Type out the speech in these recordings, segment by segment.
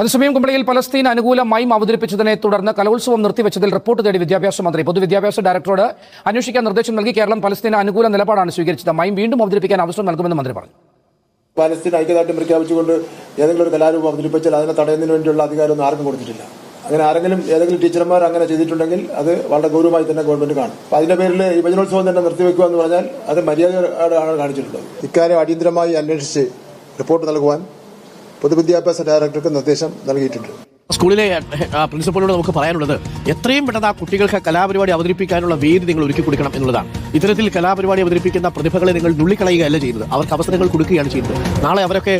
അതേസമയം കുമ്പളയിൽ പലസ്തീൻ അനുകൂല മൈം അവതരിപ്പിച്ചതിനെ തുടർന്ന് കലോത്സവം നിർത്തിവെച്ചതിൽ റിപ്പോർട്ട് തേടി വിദ്യാഭ്യാസ മന്ത്രി പൊതുവിദ്യാഭ്യാസ ഡയറക്ടറോട് അന്വേഷിക്കാൻ നിർദ്ദേശം നൽകി കേരളം പലസ്തീൻ അനുകൂല നിലപാടാണ് സ്വീകരിച്ചത്. മൈം വീണ്ടും അവതരിപ്പിക്കാൻ അവസരം നൽകുമെന്ന് മന്ത്രി പറഞ്ഞു. പലസ്തീൻ ഐക്യദാർഢ്യം പ്രഖ്യാപിച്ചുകൊണ്ട് ഏതെങ്കിലും ഒരു കലാരൂപം അവതരിപ്പിച്ചാൽ അതിനെ തടയുന്നതിന് വേണ്ടിയുള്ള അധികാരമൊന്നും ആർക്കും കൊടുത്തിട്ടില്ല. അങ്ങനെ ആരെങ്കിലും ഏതെങ്കിലും ടീച്ചർമാർ അങ്ങനെ ചെയ്തിട്ടുണ്ടെങ്കിൽ അത് വളരെ ഗൗരവമായി തന്നെ ഗവൺമെന്റ് കാണും. അപ്പൊ അതിന്റെ പേരിൽ യുവജനോത്സവം തന്നെ നിർത്തിവെക്കുക എന്ന് പറഞ്ഞാൽ അത് മര്യാദയോടാണ് കാണിച്ചിട്ടുള്ളത്. ഇക്കാര്യം അടിയന്തരമായി അന്വേഷിച്ച് റിപ്പോർട്ട് നൽകുവാൻ പൊതുവിദ്യാഭ്യാസ ഡയറക്ടർക്ക് നിർദ്ദേശം നൽകിയിട്ടുണ്ട്. സ്കൂളിലെ പ്രിൻസിപ്പളിനോട് നമുക്ക് പറയാനുള്ളത് എത്രയും പെട്ടെന്ന് ആ കുട്ടികൾക്ക് കലാപരിപാടി അവതരിപ്പിക്കാനുള്ള വേദി നിങ്ങൾ ഒരുക്കി കൊടുക്കണം എന്നുള്ളതാണ്. ഇത്തരത്തിൽ കലാപരിപാടി അവതരിപ്പിക്കുന്ന പ്രതിഭകളെ നിങ്ങൾ നുള്ളിക്കളയുകയല്ല ചെയ്യുന്നത്. അവർക്ക് അവസരങ്ങൾ കൊടുക്കുകയാണ് ചെയ്യുന്നത്. നാളെ അവരൊക്കെ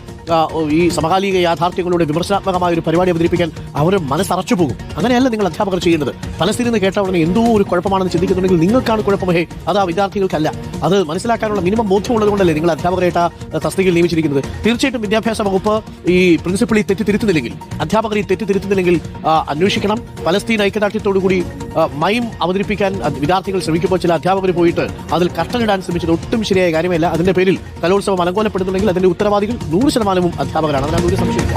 ഈ സമകാലിക യാഥാർത്ഥ്യങ്ങളുടെ വിമർശനാത്മകമായ ഒരു പരിപാടി അവതരിപ്പിക്കാൻ അവർ മനസ്സറച്ചു പോകും. അങ്ങനെയല്ല നിങ്ങൾ അധ്യാപകർ ചെയ്യുന്നത്. പലസ്തീനിൽ നിന്ന് കേട്ട ഉടനെ എന്തോ ഒരു കുഴപ്പമാണെന്ന് ചിന്തിക്കുന്നുണ്ടെങ്കിൽ നിങ്ങൾക്കാണ് കുഴപ്പമേ. അത് ആ വിദ്യാർത്ഥികൾക്കല്ല. അത് മനസ്സിലാക്കാനുള്ള മിനിമം ബോധ്യം ഉള്ളതുകൊണ്ടല്ലേ നിങ്ങൾ അധ്യാപകരായിട്ട് തസ്തികയിൽ നിയമിച്ചിരിക്കുന്നത്. തീർച്ചയായിട്ടും വിദ്യാഭ്യാസ വകുപ്പ് ഈ പ്രിൻസിപ്പൾ ഈ തെറ്റ് തിരുത്തുന്നില്ലെങ്കിൽ അധ്യാപകർ ഈ തെറ്റ് തിരുത്തുന്നില്ലെങ്കിൽ അന്വേഷിക്കണം. പലസ്തീൻ ഐക്യദാർഢ്യത്തോടു കൂടി മൈം അവതരിപ്പിക്കാൻ വിദ്യാർത്ഥികൾ ശ്രമിക്കുമ്പോൾ ചില അധ്യാപകർ പോയിട്ട് അതിൽ കട്ടനിടാൻ ശ്രമിച്ചത് ഒട്ടും ശരിയായ കാര്യമല്ല. അതിന്റെ പേരിൽ കലോത്സവം അലങ്കോലപ്പെടുന്നുണ്ടെങ്കിൽ അതിന്റെ ഉത്തരവാദികൾ നൂറ് ശതമാനവും അധ്യാപകരാണ്. അതിനാണ് ഒരു സംശയം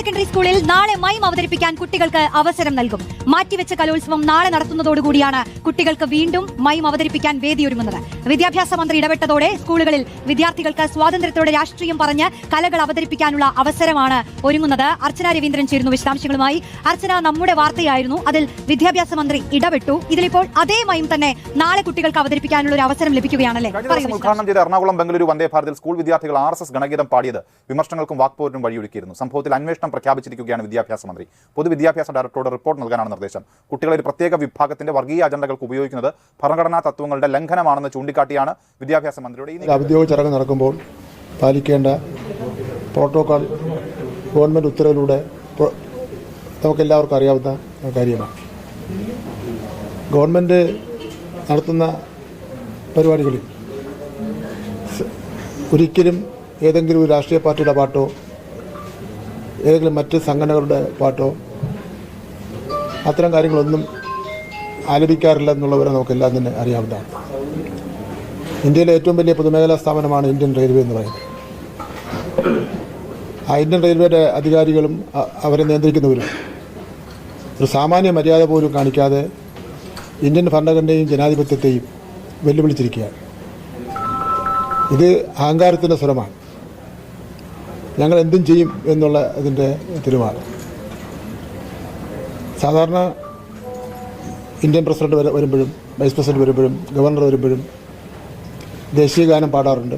സെക്കൻഡറി സ്കൂളിൽ നാളെ മൈം അവതരിപ്പിക്കാൻ കുട്ടികൾക്ക് അവസരം നൽകും. മാറ്റിവെച്ച കലോത്സവം നാളെ നടത്തുന്നതോടുകൂടിയാണ് കുട്ടികൾക്ക് വീണ്ടും മൈം അവതരിപ്പിക്കാൻ വേദിയൊരുങ്ങുന്നത്. വിദ്യാഭ്യാസ മന്ത്രി ഇടപെട്ടതോടെ സ്കൂളുകളിൽ വിദ്യാർത്ഥികൾക്ക് സ്വാതന്ത്ര്യത്തോടെ രാഷ്ട്രീയം പറഞ്ഞ് കലകൾ അവതരിപ്പിക്കാനുള്ള അവസരമാണ് ഒരുങ്ങുന്നത്. അർച്ചന രവീന്ദ്രൻ ചേരുന്നു വിശദാംശങ്ങളുമായി. അർച്ചന നമ്മുടെ വാർത്തയായിരുന്നു. അതിൽ വിദ്യാഭ്യാസ മന്ത്രി ഇടപെട്ടു. ഇതിലിപ്പോൾ അതേ മൈം തന്നെ നാളെ കുട്ടികൾക്ക് അവതരിപ്പിക്കാനുള്ള ഒരു അവസരം ലഭിക്കുകയാണല്ലേ? ഉദ്ഘാടനം ചെയ്ത എറണാകുളം ബംഗളൂരു വന്ദേ ഭാരതിൽ സ്കൂൾ വിദ്യാർത്ഥികൾ ആർ എസ് എസ് ഗണഗീതം പാടിയത് വിമർശനങ്ങൾക്കും വാക്പോരിനും വഴിയൊരുക്കിയിരുന്നു. സംഭവത്തിൽ അന്വേഷണം പ്രഖ്യാപിച്ചിരിക്കുകയാണ് വിദ്യാഭ്യാസ മന്ത്രി. പൊതുവിദ്യാഭ്യാസ ഡയറക്ടറോട് റിപ്പോർട്ട് നൽകാനാണ് നിർദ്ദേശം. കുട്ടികളെ ഒരു പ്രത്യേക വിഭാഗത്തിന്റെ വർഗീയ അജണ്ടകൾക്ക് ഉപയോഗിക്കുന്നത് ഭരണഘടനാ തത്വങ്ങളുടെ ലംഘനമാണെന്ന് ചൂണ്ടിക്കാട്ടിയാണ് വിദ്യാഭ്യാസ മന്ത്രിയുടെ ഔദ്യോഗിക ചടങ്ങ് നടക്കുമ്പോൾ പാലിക്കേണ്ട പ്രോട്ടോകോൾ ഗവൺമെന്റ് ഉത്തരവിലൂടെ നമുക്ക് നമുക്കെല്ലാവർക്കും അറിയാവുന്ന കാര്യമാണ്. ഗവൺമെന്റ് നടത്തുന്ന പരിപാടികളിൽ ഒരിക്കലും ഏതെങ്കിലും ഒരു രാഷ്ട്രീയ പാർട്ടിയുടെ പാട്ടോ ഏതെങ്കിലും മറ്റ് സംഘടനകളുടെ പാട്ടോ അത്തരം കാര്യങ്ങളൊന്നും ആലപിക്കാറില്ല എന്നുള്ളവരെ നമുക്കെല്ലാം തന്നെ അറിയാവുന്നതാണ്. ഇന്ത്യയിലെ ഏറ്റവും വലിയ പൊതുമേഖലാ സ്ഥാപനമാണ് ഇന്ത്യൻ റെയിൽവേ എന്ന് പറയുന്നത്. ആ ഇന്ത്യൻ റെയിൽവേയുടെ അധികാരികളും അവരെ നിയന്ത്രിക്കുന്നവരും ഒരു സാമാന്യ മര്യാദ പോലും കാണിക്കാതെ ഇന്ത്യൻ ഭരണഘടനയും ജനാധിപത്യത്തെയും വെല്ലുവിളിച്ചിരിക്കുകയാണ്. ഇത് അഹങ്കാരത്തിന്റെ സ്വരമാണ്. ഞങ്ങൾ എന്തും ചെയ്യും എന്നുള്ള ഇതിന്റെ തീരുമാനം. സാധാരണ ഇന്ത്യൻ പ്രസിഡന്റ് വരെ വരുമ്പോഴും വൈസ് പ്രസിഡന്റ് വരുമ്പോഴും ഗവർണർ വരുമ്പോഴും ദേശീയ ഗാനം പാടാറുണ്ട്.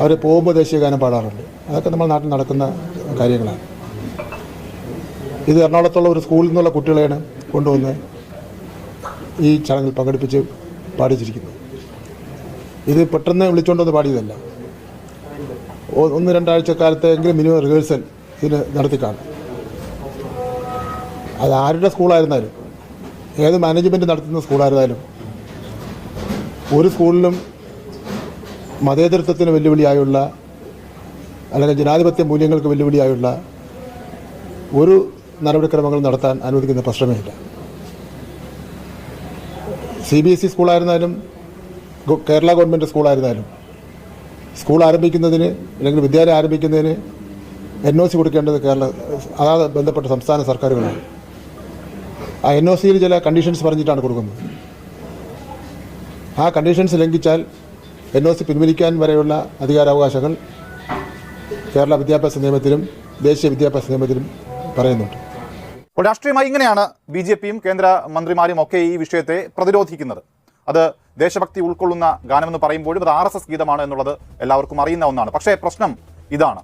അവർ പോകുമ്പോൾ ദേശീയ ഗാനം പാടാറുണ്ട്. അതൊക്കെ നമ്മുടെ നാട്ടിൽ നടക്കുന്ന കാര്യങ്ങളാണ്. ഇത് എറണാകുളത്തുള്ള ഒരു സ്കൂളിൽ നിന്നുള്ള കുട്ടികളെയാണ് കൊണ്ടുവന്ന് ഈ ചടങ്ങിൽ പങ്കെടുപ്പിച്ച് പാടിച്ചിരിക്കുന്നത്. ഇത് പെട്ടെന്ന് വിളിച്ചുകൊണ്ടുവന്ന് പാടിയതല്ല. ഒന്ന് രണ്ടാഴ്ച കാലത്തെങ്കിലും മിനിമം റിഹേഴ്സൽ ഇതിന് നടത്തി കാണും. അത് ആരുടെ സ്കൂളായിരുന്നാലും ഏത് മാനേജ്മെന്റ് നടത്തുന്ന സ്കൂളായിരുന്നാലും ഒരു സ്കൂളിലും മതേതരത്വത്തിന് വെല്ലുവിളിയായുള്ള അല്ലെങ്കിൽ ജനാധിപത്യ മൂല്യങ്ങൾക്ക് വെല്ലുവിളിയായുള്ള ഒരു നടപടിക്രമങ്ങൾ നടത്താൻ അനുവദിക്കുന്ന പ്രശ്നമേ ഇല്ല സി ബി എസ് ഇ സ്കൂളായിരുന്നാലും കേരള ഗവൺമെന്റ് സ്കൂളായിരുന്നാലും സ്കൂൾ ആരംഭിക്കുന്നതിന് അല്ലെങ്കിൽ വിദ്യാലയം ആരംഭിക്കുന്നതിന് എൻ ഒ സി കൊടുക്കേണ്ടത് കേരള അതാത് ബന്ധപ്പെട്ട സംസ്ഥാന സർക്കാരുകളാണ്. ആ എൻ ഒ സിയിൽ ചില കണ്ടീഷൻസ് പറഞ്ഞിട്ടാണ് കൊടുക്കുന്നത്. ആ കണ്ടീഷൻസ് ലംഘിച്ചാൽ എൻ ഒ സി പിൻവലിക്കാൻ വരെയുള്ള അധികാരാവകാശങ്ങൾ കേരള വിദ്യാഭ്യാസ നിയമത്തിലും ദേശീയ വിദ്യാഭ്യാസ നിയമത്തിലും പറയുന്നുണ്ട്. രാഷ്ട്രീയമായി ഇങ്ങനെയാണ് ബി ജെ പിയും കേന്ദ്ര മന്ത്രിമാരും ഒക്കെ ഈ വിഷയത്തെ പ്രതിരോധിക്കുന്നത്. അത് ദേശഭക്തി ഉൾക്കൊള്ളുന്ന ഗാനമെന്ന് പറയുമ്പോഴും അത് ആർ എസ് എസ് ഗീതമാണ് എന്നുള്ളത് എല്ലാവർക്കും അറിയുന്ന ഒന്നാണ്. പക്ഷേ പ്രശ്നം ഇതാണ്.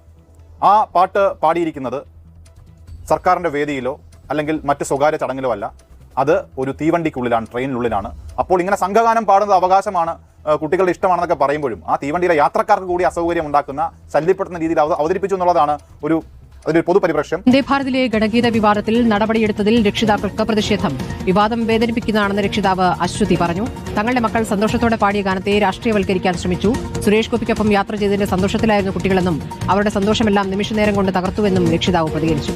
ആ പാട്ട് പാടിയിരിക്കുന്നത് സർക്കാരിന്റെ വേദിയിലോ അല്ലെങ്കിൽ മറ്റ് സ്വകാര്യ ചടങ്ങിലോ അല്ല. അത് ഒരു തീവണ്ടിക്കുള്ളിലാണ് ട്രെയിനിനുള്ളിലാണ്. അപ്പോൾ ഇങ്ങനെ സംഘഗാനം പാടുന്നത് അവകാശമാണ് കുട്ടികളുടെ ഇഷ്ടമാണെന്നൊക്കെ പറയുമ്പോഴും ആ തീവണ്ടിയിലെ യാത്രക്കാർക്ക് കൂടി അസൗകര്യം ഉണ്ടാക്കുന്ന ശല്യപ്പെടുത്തുന്ന രീതിയിൽ അവതരിപ്പിച്ചു എന്നുള്ളതാണ് ഒരു അതിന്റെ ഒരു പൊതുപരിപ്രശ്നം വന്ദേ ഭാരതിലെ ഗണഗീത വിവാദത്തിൽ നടപടിയെടുത്തതിൽ രക്ഷിതാക്കൾക്ക് പ്രതിഷേധം. വിവാദം വേദനിപ്പിക്കുന്നതാണെന്ന് രക്ഷിതാവ് അശ്വതി പറഞ്ഞു. തങ്ങളുടെ മക്കൾ സന്തോഷത്തോടെ പാടിയ ഗാനത്തെ രാഷ്ട്രീയവൽക്കരിക്കാൻ ശ്രമിച്ചു. സുരേഷ് ഗോപിക്കൊപ്പം യാത്ര ചെയ്തതിന്റെ സന്തോഷത്തിലായിരുന്നു കുട്ടികളെന്നും അവരുടെ സന്തോഷമെല്ലാം നിമിഷനേരം കൊണ്ട് തകർത്തുവെന്നും രക്ഷിതാവ് പ്രതികരിച്ചു.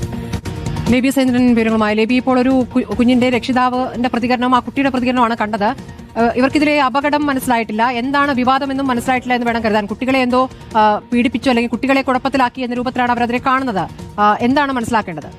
ലേബി സേന്ദ്രൻ വിവരങ്ങളുമായി. ലേബി ഇപ്പോൾ ഒരു കുഞ്ഞിന്റെ രക്ഷിതാവിന്റെ പ്രതികരണം ആ കുട്ടിയുടെ പ്രതികരണമാണ് കണ്ടത്. ഏഹ് ഇവർക്കെതിരെ അപകടം മനസ്സിലായിട്ടില്ല. എന്താണ് വിവാദം എന്നും മനസ്സിലായിട്ടില്ല എന്ന് വേണം കരുതാൻ. കുട്ടികളെ എന്തോ പീഡിപ്പിച്ചു അല്ലെങ്കിൽ കുട്ടികളെ കുഴപ്പത്തിലാക്കി എന്ന രൂപത്തിലാണ് അവർ അതിനെ കാണുന്നത് എന്താണ് മനസ്സിലാക്കേണ്ടത്?